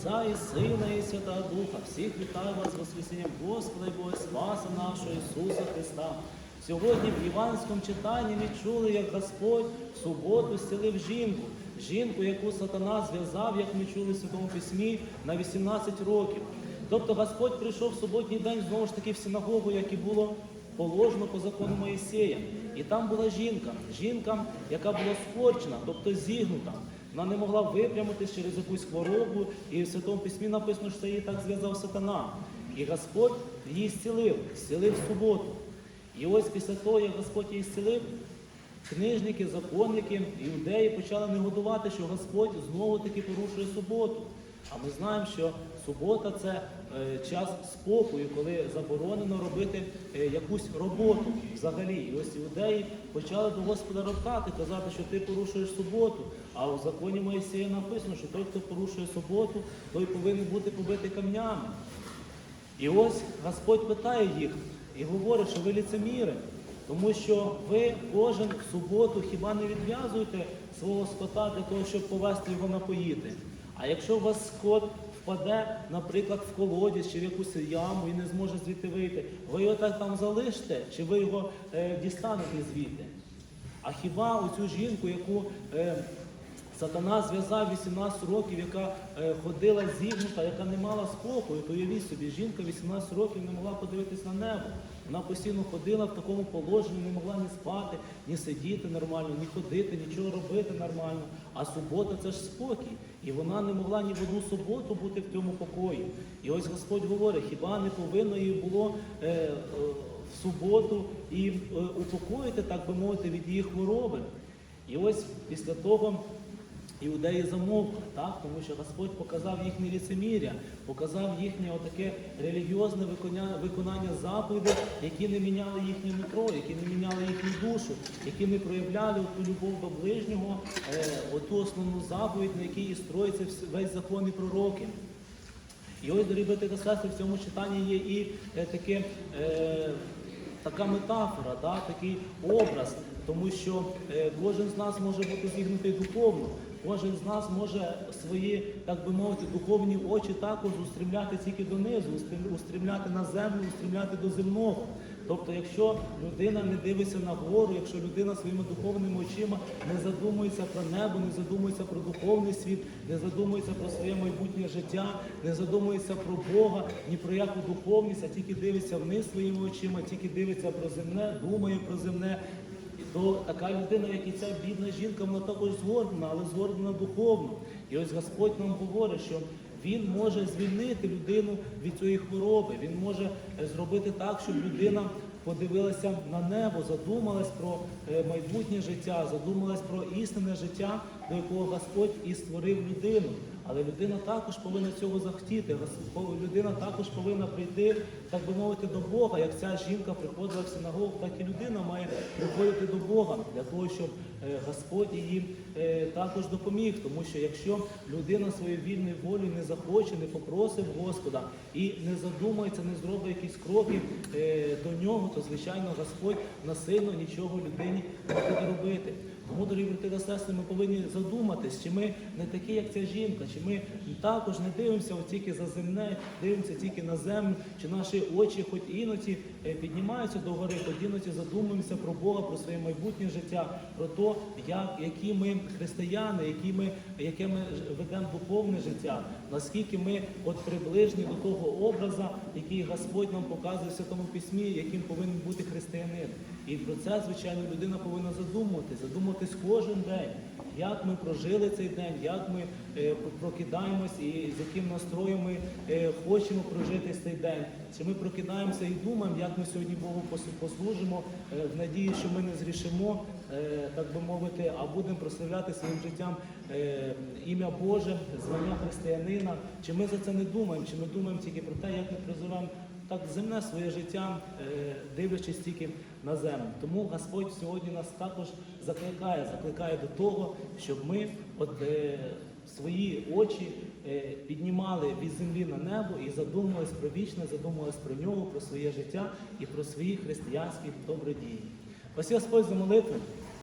Отця і Сина, і Святого Духа, всіх вітаю вас з Воскресінням Господа і Бога Спаса нашого Ісуса Христа. Сьогодні в Іванському читанні ми чули, як Господь в суботу зцілив жінку, жінку, яку сатана зв'язав, як ми чули в Святому Письмі, на 18 років. Тобто Господь прийшов в суботній день знову ж таки в синагогу, як і було положено по закону Моїсея. І там була жінка, жінка, яка була скорчена, тобто зігнута. Вона не могла випрямитись через якусь хворобу, і в Святому Письмі написано, що її так зв'язав сатана. І Господь її зцілив, зцілив суботу. І ось після того, як Господь її зцілив, книжники, законники, іудеї почали негодувати, що Господь знову таки порушує суботу. А ми знаємо, що субота це е, час спокою, коли заборонено робити е, якусь роботу взагалі. І ось іудеї почали до Господа роптати, казати, що ти порушуєш суботу. А у законі Моїсея написано, що той, хто порушує суботу, той повинен бути побитий камнями. І ось Господь питає їх і говорить, що ви ліцеміри, тому що ви кожен в суботу хіба не відв'язуєте свого скота для того, щоб повести його напоїти. А якщо у вас скот впаде, наприклад, в колодязь чи в якусь яму і не зможе звідти вийти, ви його так там залишите, чи ви його е, дістанете звідти? А хіба оцю жінку, яку е, сатана зв'язав 18 років, яка е, ходила зігнута, яка не мала спокою, то уявіть собі, жінка 18 років не могла подивитись на небо. Вона постійно ходила в такому положенні, не могла ні спати, ні сидіти нормально, ні ходити, нічого робити нормально. А субота це ж спокій. І вона не могла ні в одну суботу бути в цьому покої. І ось Господь говорить, хіба не повинно їй було е, е, в суботу і е, упокоїти, так би мовити, від її хвороби. І ось після того іудеї замовкли, так? тому що Господь показав їхнє ліцемір'я, показав їхнє отаке релігіозне виконання, виконання заповідей, які не міняли їхнє нутро, які не міняли їхню душу, які не проявляли ту любов до ближнього, е, оту основну заповідь, на якій і строїться весь закон і пророки. І ось, дорогі брати та сестри, в цьому читанні є і е, таке, е, така метафора, да, такий образ, тому що е, кожен з нас може бути зігнутий духовно, кожен з нас може свої, так би мовити, духовні очі також устремляти тільки донизу, устремляти на землю, устремляти до земного. Тобто, якщо людина не дивиться на гору, якщо людина своїми духовними очима не задумується про небо, не задумується про духовний світ, не задумується про своє майбутнє життя, не задумується про Бога, ні про яку духовність, а тільки дивиться вниз своїми очима, тільки дивиться про земне, думає про земне, то така людина, як і ця бідна жінка, вона також згорнена, але згорнена духовно. І ось Господь нам говорить, що Він може звільнити людину від цієї хвороби. Він може е, зробити так, щоб людина подивилася на небо, задумалась про е, майбутнє життя, задумалась про істинне життя, до якого Господь і створив людину. Але людина також повинна цього захотіти. Людина також повинна прийти, так би мовити, до Бога. Як ця жінка приходила в синагогу, так і людина має приходити до Бога для того, щоб е, Господь її е, також допоміг. Тому що якщо людина своєю вільною волею не захоче, не попросить Господа і не задумається, не зробить якісь кроки е, до нього, то звичайно Господь насильно нічого людині не буде робити. Тому, дорогі брати ми повинні задуматись, чи ми не такі, як ця жінка, чи ми також не дивимося тільки за земне, дивимося тільки на землю, чи наші очі хоч іноді е, піднімаються до гори, хоч іноді задумуємося про Бога, про своє майбутнє життя, про те, як, які ми християни, які ми, яке ми ведемо духовне життя, наскільки ми от приближені до того образа, який Господь нам показує в Святому Письмі, яким повинен бути християнин. І про це, звичайно, людина повинна задумуватись, задумуватись кожен день, як ми прожили цей день, як ми е, прокидаємось і з яким настроєм ми е, хочемо прожити цей день. Чи ми прокидаємося і думаємо, як ми сьогодні Богу послужимо, е, в надії, що ми не зрішимо, е, так би мовити, а будемо прославляти своїм життям е, ім'я Боже, звання християнина. Чи ми за це не думаємо, чи ми думаємо тільки про те, як ми призовемо так земне своє життя, е, дивлячись тільки на землю. Тому Господь сьогодні нас також закликає, закликає до того, щоб ми от, е, свої очі е, піднімали від землі на небо і задумувались про вічне, задумувались про нього, про своє життя і про свої християнські добродії. Ось Господь за молитву.